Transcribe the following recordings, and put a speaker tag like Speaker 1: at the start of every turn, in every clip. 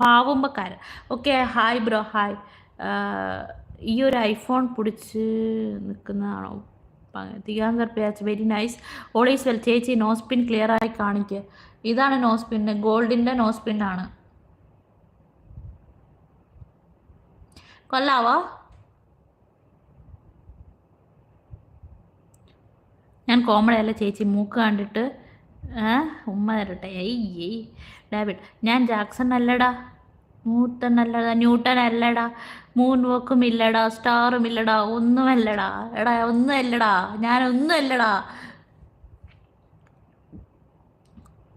Speaker 1: പാവുമ്പക്കാരൻ okay hi bro hi. ഈ ഒരു iPhone പിടിച്ച് നിൽക്കുന്നതാണോ തികാങ്കർ പേച്ച് very nice. All is well ചേച്ചി നോസ്പിൻ ക്ലിയർ ആയി കാണിക്കുക ഇതാണ് നോസ്പിൻ ഗോൾഡിന്റെ നോസ്പിൻ ആണ് കൊല്ലാവോ ഞാൻ കോമഡിയല്ല ചേച്ചി മൂക്ക് കണ്ടിട്ട് ഉമ്മ തരട്ടെ അയ്യേ. ഡാവിഡ് ഞാൻ ജാക്സൺ അല്ലടാ. മൂത്തൻ അല്ലടാ ന്യൂട്ടൺ അല്ലടാ. മൂൺ വോക്കും ഇല്ലടാ സ്റ്റാറും ഇല്ലടാ ഒന്നുമല്ലടാ എടാ ഒന്നും അല്ലടാ. ഞാൻ ഒന്നും അല്ലടാ.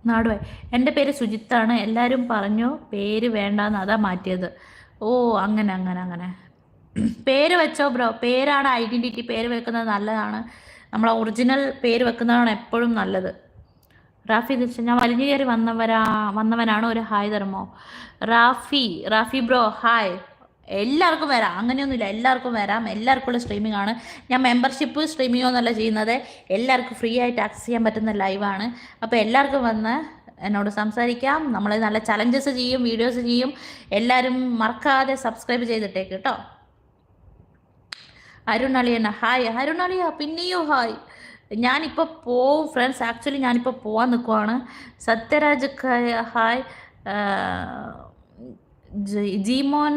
Speaker 1: നാടുവേ എന്റെ പേര് സുജിത്താണ്. എല്ലാവരും പറഞ്ഞു പേര് വേണ്ടാന്ന് അതാ മാറ്റിയത്. ഓ അങ്ങനെ അങ്ങനെ അങ്ങനെ. പേര് വെച്ചോ ബ്രോ. പേരാണ് ഐഡന്റിറ്റി. പേര് വെക്കുന്നത് നല്ലതാണ്. നമ്മൾ ഒറിജിനൽ പേര് വെക്കുന്നതാണ് എപ്പോഴും നല്ലത്. റാഫി ദിൽഷ ഞാൻ വലിഞ്ഞു കയറി വന്നവരാ വന്നവനാണ് ഒരു ഹായ് തരുമോ റാഫി റാഫി ബ്രോ ഹായ്. എല്ലാവർക്കും വരാം. അങ്ങനെയൊന്നുമില്ല എല്ലാവർക്കും വരാം. എല്ലാവർക്കും ഉള്ള സ്ട്രീമിംഗ് ആണ്. ഞാൻ മെമ്പർഷിപ്പ് സ്ട്രീമിംഗോ എന്നല്ല ചെയ്യുന്നത്. എല്ലാവർക്കും ഫ്രീ ആയിട്ട് ആക്സസ് ചെയ്യാൻ പറ്റുന്ന ലൈവാണ് അപ്പോൾ എല്ലാവർക്കും വന്ന് എന്നോട് സംസാരിക്കാം. നമ്മൾ നല്ല ചലഞ്ചസ് ചെയ്യും വീഡിയോസ് ചെയ്യും. എല്ലാവരും മറക്കാതെ സബ്സ്ക്രൈബ് ചെയ്തിട്ടേക്ക് കേട്ടോ. അരുണളിയന ഹായ്. അരുണളിയ പിന്നെയോ ഹായ്. ഞാനിപ്പോൾ പോവും ഫ്രണ്ട്സ് ആക്ച്വലി ഞാനിപ്പോൾ പോവാൻ നിൽക്കുവാണ് Sathyaraj hi Jeemon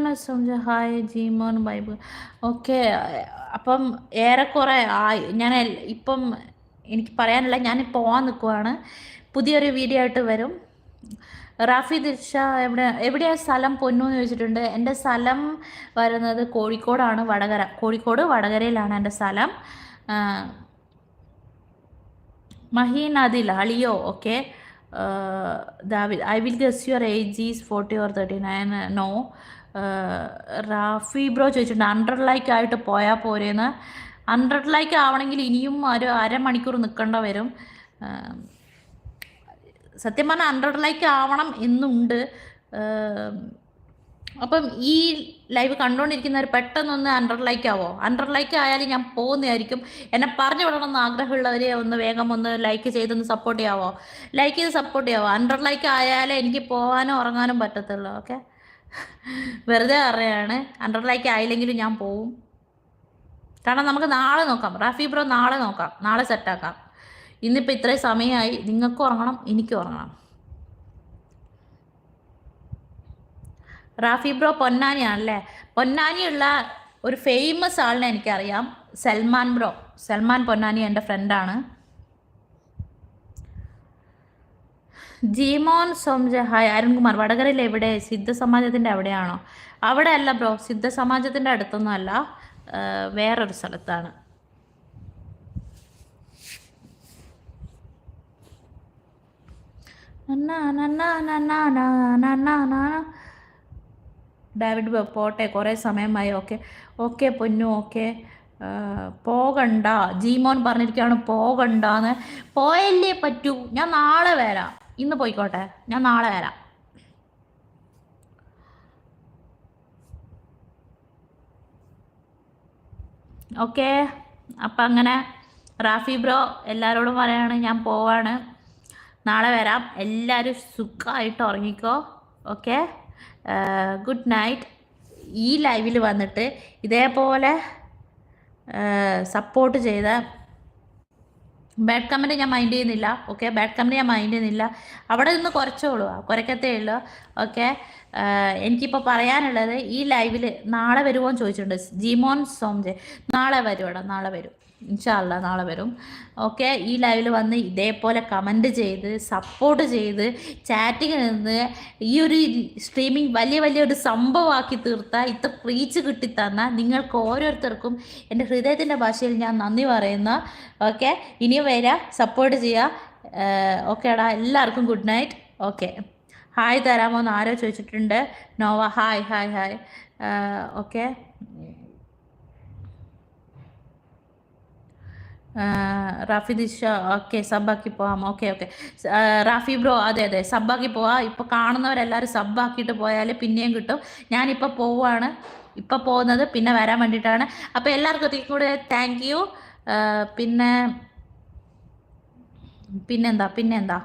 Speaker 1: hi Jeemon Bible okay അപ്പം ഏറെക്കുറെ ആയി ഞാൻ ഇപ്പം എനിക്ക് പറയാനുള്ള ഞാൻ പോവാൻ നിൽക്കുവാണ് പുതിയൊരു വീഡിയോ ആയിട്ട് വരും. റാഫി ദിർഷ എവിടെ എവിടെയാ സ്ഥലം പൊന്നു എന്ന് ചോദിച്ചിട്ടുണ്ട്. എന്റെ സ്ഥലം വരുന്നത് കോഴിക്കോടാണ് വടകര. കോഴിക്കോട് വടകരയിലാണ് എന്റെ സ്ഥലം. അതിൽ അളിയോ okay David I will guess your age is forty or thirty nine no Rafi bro ചോദിച്ചിട്ടുണ്ട് ഹൺഡ്രഡ് ലൈക്ക് ആയിട്ട് പോയാൽ പോരേന്ന്? ഹൺഡ്രഡ് ലൈക്ക് ആവണമെങ്കിൽ ഇനിയും ഒരു അരമണിക്കൂർ നിൽക്കേണ്ട വരും. ആ, സത്യം പറഞ്ഞാൽ ഹൺഡ്രഡ് ലൈക്ക് ആവണം എന്നുണ്ട്. ഏം, അപ്പം ഈ ലൈവ് കണ്ടുകൊണ്ടിരിക്കുന്നവർ പെട്ടെന്നൊന്ന് ഹൺഡ്രഡ് ലൈക്ക് ആവോ? അണ്ടർലൈക്ക് ലൈക്ക് ആയാലും ഞാൻ പോകുന്നതായിരിക്കും. എന്നെ പറഞ്ഞു വിടണമെന്ന് ആഗ്രഹമുള്ളവരെ ഒന്ന് വേഗം ഒന്ന് ലൈക്ക് ചെയ്തൊന്ന് സപ്പോർട്ട് ചെയ്യാവോ? ലൈക്ക് ചെയ്ത് സപ്പോർട്ട് ചെയ്യാവോ? അണ്ടർലൈക്ക് ലൈക്ക് ആയാലേ എനിക്ക് പോകാനും ഉറങ്ങാനും പറ്റത്തുള്ളൂ ഓക്കെ വെറുതെ അറിയാണ് അണ്ടർലൈക്ക് ലൈക്ക് ആയില്ലെങ്കിലും ഞാൻ പോവും. കാരണം നമുക്ക് നാളെ നോക്കാം. റാഫി ബ്രോ നാളെ നോക്കാം. നാളെ സെറ്റാക്കാം ഇന്നിപ്പോൾ ഇത്രയും സമയമായി. നിങ്ങൾക്കും ഉറങ്ങണം എനിക്കും ഉറങ്ങണം. റാഫി ബ്രോ പൊന്നാനിയാണല്ലേ? പൊന്നാനിയുള്ള ഒരു ഫേമസ് ആളിനെ എനിക്കറിയാം. സൽമാൻ ബ്രോ. സൽമാൻ പൊന്നാനി എന്റെ ഫ്രണ്ടാണ് ജീമോൻ സോംജ ഹായ് അരുൺകുമാർ വടകരയിൽ എവിടെ? സിദ്ധ സമാജത്തിന്റെ അവിടെയാണോ? അവിടെ അല്ല ബ്രോ. സിദ്ധ സമാജത്തിന്റെ അടുത്തൊന്നും അല്ല വേറൊരു സ്ഥലത്താണ്. നന്നാ, നന്നാ, നന്നാ, നന്നാ, നാ. ഡാവിഡ് പോട്ടെ കുറേ സമയമായി. ഓക്കെ. ഓക്കെ പൊന്നു ഓക്കെ. പോകണ്ട. ജീമോൻ പറഞ്ഞിരിക്കുകയാണ് പോകണ്ടാന്ന്. പോയല്ലേ പറ്റൂ. ഞാൻ നാളെ വരാം. ഇന്ന് പോയിക്കോട്ടെ. ഞാൻ നാളെ വരാം. ഓക്കെ. അപ്പം അങ്ങനെ റാഫി ബ്രോ എല്ലാവരോടും പറയാണ് ഞാൻ പോവാണ്. നാളെ വരാം. എല്ലാവരും സുഖമായിട്ട് ഉറങ്ങിക്കോ. ഓക്കെ. ഗുഡ് നൈറ്റ് ഈ ലൈവിൽ വന്നിട്ട് ഇതേപോലെ സപ്പോർട്ട് ചെയ്ത ബാഡ് കമന്റ് ഞാൻ മൈൻഡ് ചെയ്യുന്നില്ല. ഓക്കെ ബാഡ് കമന്റ് ഞാൻ മൈൻഡ് ചെയ്യുന്നില്ല. അവിടെ നിന്ന് കുറച്ചോളൂ കുറയ്ക്കത്തേ ഉള്ളൂ. ഓക്കെ എനിക്കിപ്പോൾ പറയാനുള്ളത് ഈ ലൈവിൽ നാളെ വരുമോ എന്ന് ചോദിച്ചിട്ടുണ്ട്. ജിമോൻ സോംജെ. നാളെ വരും എടാ നാളെ വരും. ഇൻഷാല്ല നാളെ വരും. ഓക്കെ ഈ ലൈവിൽ വന്ന് ഇതേപോലെ കമന്റ് ചെയ്ത് സപ്പോർട്ട് ചെയ്ത് ചാറ്റിങ് നിന്ന് ഈ ഒരു സ്ട്രീമിംഗ് വലിയ വലിയ വലിയൊരു സംഭവമാക്കി തീർത്ത ഇത്ര റീച്ച് കിട്ടിത്തന്ന നിങ്ങൾക്ക് ഓരോരുത്തർക്കും എന്റെ ഹൃദയത്തിന്റെ ഭാഷയിൽ ഞാൻ നന്ദി പറയുന്ന. ഓക്കെ ഇനിയും വരാം സപ്പോർട്ട് ചെയ്യുക ഓക്കേടാ എല്ലാവർക്കും ഗുഡ് നൈറ്റ്. ഓക്കെ. ഹായ് തരാമോ എന്ന് ആരോ ചോദിച്ചിട്ടുണ്ട്. Nova hi hi hi. Okay. Rafi Disha okay സബ്ബാക്കി പോവാം. Okay okay. റാഫി ബ്രോ അതെ അതെ സബ്ബാക്കി പോവാം. ഇപ്പോൾ കാണുന്നവരെല്ലാവരും സബ്ബാക്കിയിട്ട് പോയാൽ പിന്നെയും കിട്ടും. ഞാനിപ്പോൾ പോവാണ്. ഇപ്പോൾ പോകുന്നത് പിന്നെ വരാൻ വേണ്ടിയിട്ടാണ്. അപ്പോൾ എല്ലാവർക്കും കൂടെ താങ്ക് യു പിന്നെ പിന്നെന്താ പിന്നെന്താ?